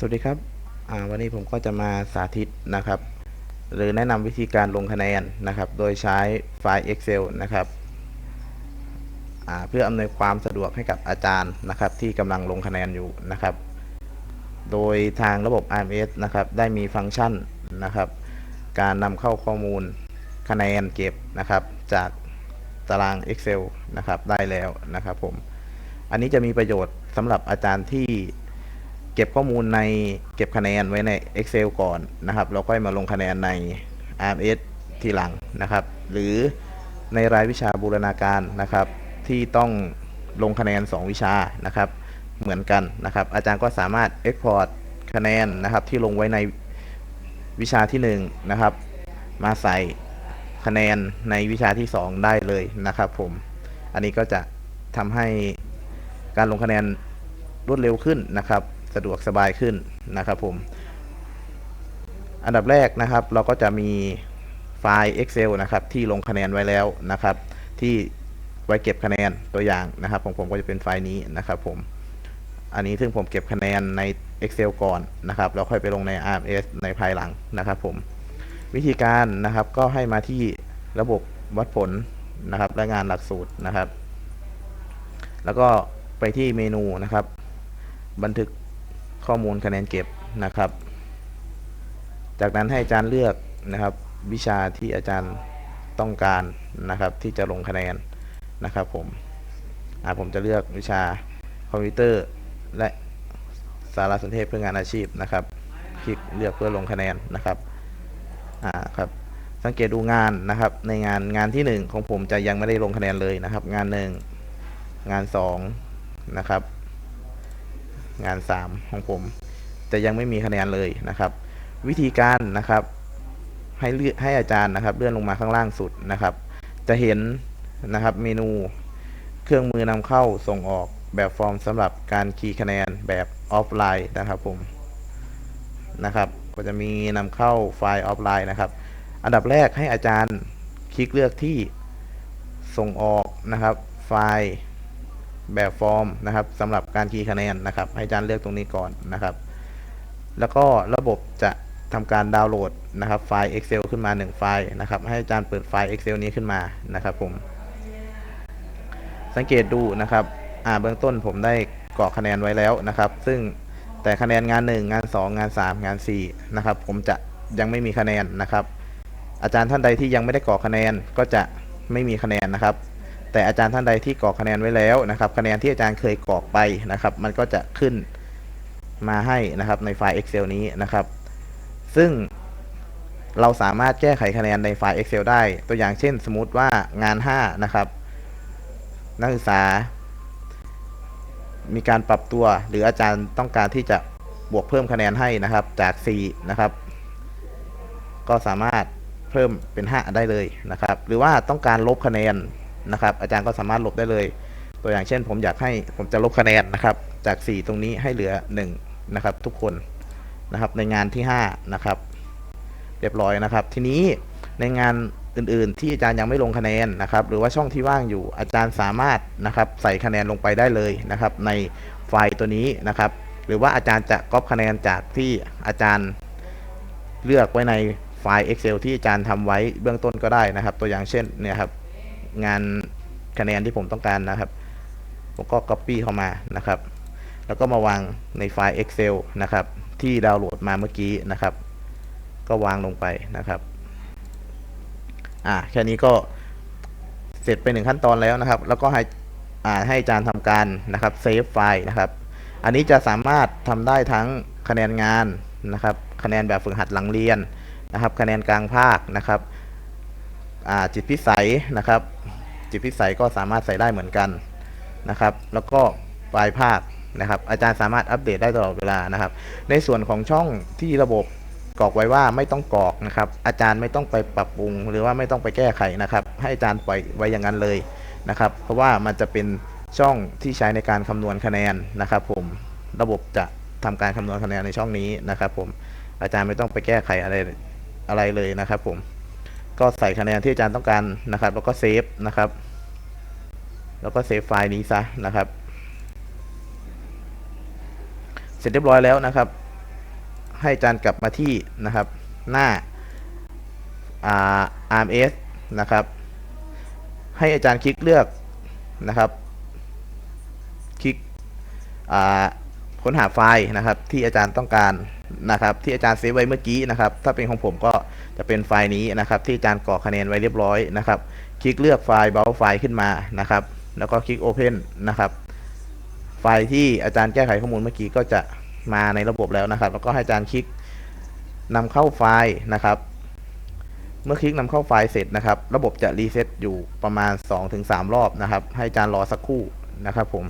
สวัสดีครับวันนี้ผมก็จะมาสาธิตนะครับ หรือแนะนำวิธีการลงคะแนนนะครับ โดยใช้ไฟล์ Excel นะครับเพื่ออำนวยความสะดวกให้กับอาจารย์นะครับ ที่กำลังลงคะแนนอยู่นะครับ โดยทางระบบ RMS นะครับ ได้มีฟังก์ชันนะครับ การนำเข้าข้อมูลคะแนนเก็บนะครับ จากตาราง Excel นะครับ ได้แล้วนะครับผม อันนี้จะมีประโยชน์สำหรับอาจารย์ที่ เก็บข้อมูลในเก็บคะแนนไว้ใน Excel ก่อนนะครับแล้วก็มาลงคะแนนใน RMS ทีหลังนะครับ หรือในรายวิชาบูรณาการนะครับ ที่ต้องลงคะแนน 2 วิชานะครับ เหมือนกันนะครับ อาจารย์ก็สามารถ Export คะแนนนะครับ ที่ลงไว้ในวิชาที่ 1 นะครับ มาใส่คะแนนในวิชาที่ 2 ได้เลยนะครับผมอันนี้ก็จะทำให้การลงคะแนนรวดเร็วขึ้นนะครับ สะดวกสบายขึ้นนะครับผมอันดับแรกนะครับเราก็จะมีไฟล์ Excel นะครับที่ลงคะแนนไว้แล้วนะครับ ที่ไว้เก็บคะแนนตัวอย่างนะครับของผมก็จะเป็นไฟล์นี้นะครับผมอันนี้ซึ่งผมเก็บคะแนนใน Excel ก่อนนะครับแล้วค่อยไปลงใน RMS ในภายหลังนะครับผมวิธีการนะครับก็ให้มาที่ระบบวัดผลนะครับและงานหลักสูตรนะครับ แล้วก็ไปที่เมนูนะครับ บันทึก ข้อมูลคะแนนเก็บนะครับ จากนั้นให้อาจารย์เลือกนะครับ วิชาที่อาจารย์ต้องการนะครับ ที่จะลงคะแนนนะครับผมอาผมจะเลือกวิชาคอมพิวเตอร์และสารสนเทศเพื่องานอาชีพนะครับ คลิกเลือกเพื่อลงคะแนนนะครับอ่าครับสังเกตดูงานนะครับ ในงานงานที่ 1 ของผมจะยังไม่ได้ลงคะแนนเลยนะครับ งาน 1 งาน2นะครับ งาน 3 ของผมจะยังไม่มีคะแนนเลยนะครับ วิธีการนะครับ ให้เลือกให้อาจารย์นะครับ เลื่อนลงมาข้างล่างสุดนะครับ จะเห็นนะครับเมนูเครื่องมือนำเข้าส่งออกแบบฟอร์มสำหรับการคีย์คะแนนแบบออฟไลน์นะครับผมนะครับก็จะมีนำเข้าไฟล์ออฟไลน์นะครับ อันดับแรกให้อาจารย์คลิกเลือกที่ส่งออกนะครับ ไฟล์ แบบฟอร์มนะครับสำหรับการคีย์คะแนนนะครับให้อาจารย์เลือกตรงนี้ก่อนนะครับ แล้วก็ระบบจะทำการดาวน์โหลดนะครับไฟล์ Excel ขึ้นมา 1 ไฟล์นะครับ ให้อาจารย์เปิดไฟล์ Excel นี้ขึ้นมานะครับผม สังเกตดูนะครับอ่าเบื้องต้นผมได้กรอกคะแนนไว้แล้วนะครับ ซึ่งแต่คะแนนงาน 1 งาน 2 งาน 3 งาน4นะครับผมจะยังไม่มีคะแนนนะครับ อาจารย์ท่านใดที่ยังไม่ได้กรอกคะแนนก็จะไม่มีคะแนนนะครับ แต่อาจารย์ท่านใดที่กรอกคะแนนไว้แล้วนะครับคะแนนที่อาจารย์เคยกรอกไปนะครับ มันก็จะขึ้นมาให้นะครับในไฟล์ Excel นี้นะครับ ซึ่งเราสามารถแก้ไขคะแนนในไฟล์ Excel ได้ ตัวอย่างเช่น สมมติว่างาน 5 นะครับ นักศึกษา มีการปรับตัวหรืออาจารย์ต้องการที่จะบวกเพิ่มคะแนนให้นะครับจาก 4 นะครับ ก็สามารถเพิ่มเป็น 5 ได้เลยนะครับ หรือว่าต้องการลบคะแนน นะครับ อาจารย์ก็สามารถลบได้เลย ตัวอย่างเช่น ผมอยากให้ผมจะลบคะแนนนะครับ จาก 4 ตรงนี้ให้เหลือ 1 นะครับ ทุกคนนะครับ ในงานที่ 5 นะครับ เรียบร้อยนะครับ ทีนี้ในงานอื่นๆ ที่อาจารย์ยังไม่ลงคะแนนนะครับ หรือว่าช่องที่ว่างอยู่อาจารย์สามารถนะครับใส่คะแนนลงไปได้เลยนะครับ ในไฟล์ตัวนี้นะครับ หรือว่าอาจารย์จะก๊อปคะแนนจากที่อาจารย์เลือกไว้ในไฟล์ Excel ที่อาจารย์ทำไว้เบื้องต้นก็ได้นะครับ ตัวอย่างเช่นเนี่ยครับ งานคะแนนที่ผมต้องการนะครับ ผมก็ Copy เข้ามานะครับ แล้วก็มาวางในไฟล์ Excel นะครับ ที่ดาวน์โหลดมาเมื่อกี้นะครับ ก็วางลงไปนะครับอ่าแค่นี้ก็เสร็จไปหนึ่งขั้นตอนแล้วนะครับ แล้วก็ให้อ่าให้อาจารย์ทำการนะครับเซฟไฟล์นะครับ อันนี้จะสามารถทำได้ทั้งคะแนนงานนะครับ คะแนนแบบฝึกหัดหลังเรียนนะครับ คะแนนกลางภาคนะครับอ่าจิตพิสัยนะครับ จิตพิสัยก็สามารถใส่ได้เหมือนกันนะครับ แล้วก็ปลายภาคนะครับ อาจารย์สามารถอัปเดตได้ตลอดเวลานะครับ ในส่วนของช่องที่ระบบกรอกไว้ว่าไม่ต้องกรอกนะครับ อาจารย์ไม่ต้องไปปรับปรุง หรือว่าไม่ต้องไปแก้ไขนะครับ ให้อาจารย์ปล่อยไว้อย่างนั้นเลยนะครับ เพราะว่ามันจะเป็นช่องที่ใช้ในการคำนวณคะแนนนะครับ ผมระบบจะทำการคำนวณคะแนนในช่องนี้นะครับ ผมอาจารย์ไม่ต้องไปแก้ไขอะไรอะไรเลยนะครับ ผม ก็ใส่คะแนนที่อาจารย์ต้องการนะครับ แล้วก็เซฟนะครับ แล้วก็เซฟไฟล์นี้ซะนะครับ เสร็จเรียบร้อยแล้วนะครับ ให้อาจารย์กลับมาที่นะครับ หน้า RMS นะครับ ให้อาจารย์คลิกเลือกนะครับ คลิกค้นหาไฟล์นะครับ ที่อาจารย์ต้องการนะครับ ที่อาจารย์เซฟไว้เมื่อกี้นะครับ ถ้าเป็นของผมก็ จะเป็นไฟล์นี้นะครับที่อาจารย์กรอกคะแนนไว้เรียบร้อยนะครับ คลิกเลือกไฟล์เบราว์ไฟล์ขึ้นมานะครับ แล้วก็คลิก Open นะครับ ไฟล์ที่อาจารย์แก้ไขข้อมูลเมื่อกี้ก็จะมาในระบบแล้วนะครับ แล้วก็ให้อาจารย์คลิกนำเข้าไฟล์นะครับ เมื่อคลิกนำเข้าไฟล์เสร็จนะครับ ระบบจะรีเซ็ตอยู่ประมาณ 2-3 รอบนะครับ ให้อาจารย์รอสักครู่นะครับผม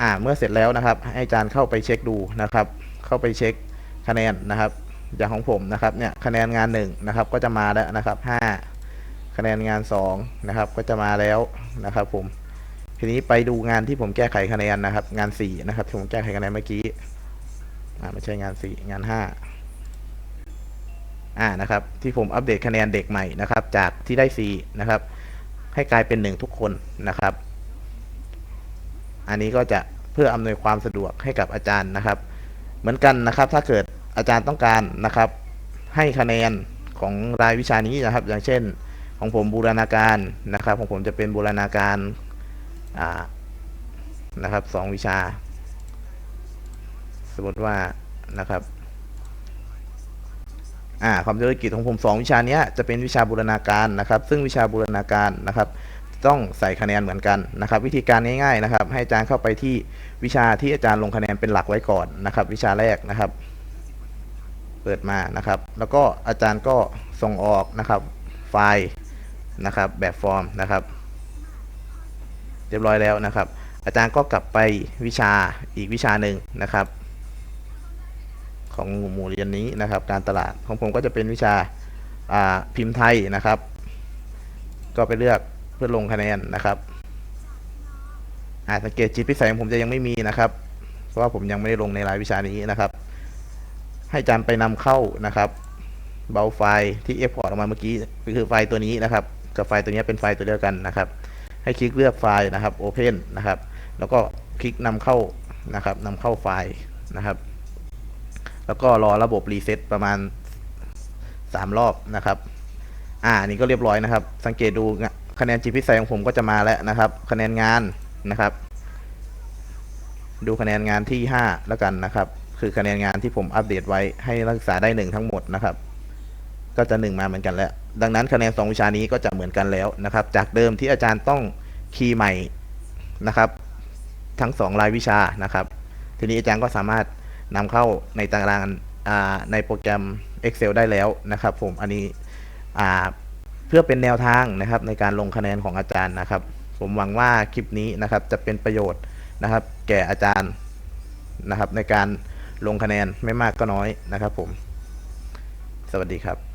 อ่าเมื่อเสร็จแล้วนะครับ ให้อาจารย์เข้าไปเช็คดูนะครับ เข้าไปเช็คคะแนนนะครับ อย่างของผมนะครับเนี่ยคะแนนงาน1นะครับก็จะมาแล้วนะครับ 5 คะแนนงาน2นะครับก็จะมาแล้วนะครับ ผมทีนี้ไปดูงานที่ผมแก้ไขคะแนนนะครับ งาน4นะครับที่ผมแก้ไขคะแนนเมื่อกี้อ่าไม่ใช่งาน 4 งาน 5อ่านะครับ ที่ผมอัปเดตคะแนนเด็กใหม่นะครับ จากที่ได้ 4 นะครับ ให้กลายเป็น 1 ทุกคนนะครับ อันนี้ก็จะเพื่ออำนวยความสะดวกให้กับอาจารย์นะครับ เหมือนกันนะครับ ถ้าเกิด อาจารย์ต้องการนะครับให้คะแนนของรายวิชานี้นะครับ อย่างเช่นของผมบูรณาการนะครับ ของผมจะเป็นบูรณาการนะครับสองวิชา สมมติว่านะครับอ่าความธุรกิจของผมสองวิชานี้จะเป็นวิชาบูรณาการนะครับ ซึ่งวิชาบูรณาการนะครับ ต้องใส่คะแนนเหมือนกันนะครับ วิธีการง่ายๆนะครับ ให้อาจารย์เข้าไปที่วิชาที่อาจารย์ลงคะแนนเป็นหลักไว้ก่อนนะครับ วิชาแรกนะครับ เปิดมานะครับ แล้วก็อาจารย์ก็ส่งออกนะครับไฟล์นะครับแบบฟอร์มนะครับ เรียบร้อยแล้วนะครับ อาจารย์ก็กลับไปวิชาอีกวิชาหนึ่งนะครับ ของหมู่เรียนนี้นะครับ การตลาดของผมก็จะเป็นวิชาาพิมพ์ไทยนะครับ ก็ไปเลือกเพื่อลงคะแนนนะครับอาสังเกตจิตพิสัยของผมจะยังไม่มีนะครับ เพราะว่าผมยังไม่ได้ลงในรายวิชานี้นะครับ ให้อาจารย์ไปนำเข้านะครับเบราไฟล์ที่เอฟพอร์ตออกมาเมื่อกี้คือไฟล์ตัวนี้นะครับ กับไฟล์ตัวนี้เป็นไฟล์ตัวเดียวกันนะครับ ให้คลิกเลือกไฟล์นะครับ Open นะครับ แล้วก็คลิกนำเข้านะครับนำเข้าไฟล์นะครับ แล้วก็รอระบบรีเซ็ตประมาณ 3 รอบนะครับ อ่านี่ก็เรียบร้อยนะครับ สังเกตดูคะแนนจิตพิสัยของผมก็จะมาแล้วนะครับ คะแนนงานนะครับ ดูคะแนนงานที่ 5 แล้วกันนะครับ คือคะแนนงานที่ผมอัปเดตไว้ให้นักศึกษาได้1ทั้งหมดนะครับ ก็จะ1มาเหมือนกันแล้ว ดังนั้นคะแนน2วิชานี้ก็จะเหมือนกันแล้วนะครับ จากเดิมที่อาจารย์ต้องคีย์ใหม่นะครับ ทั้ง2รายวิชานะครับ ทีนี้อาจารย์ก็สามารถนำเข้าในตารางในโปรแกรม Excel ได้แล้วนะครับ ผมอันนี้เพื่อเป็นแนวทางนะครับ ในการลงคะแนนของอาจารย์นะครับ ผมหวังว่าคลิปนี้นะครับจะเป็นประโยชน์นะครับ แก่อาจารย์นะครับในการ ลงคะแนนไม่มากก็น้อยนะครับผม สวัสดีครับ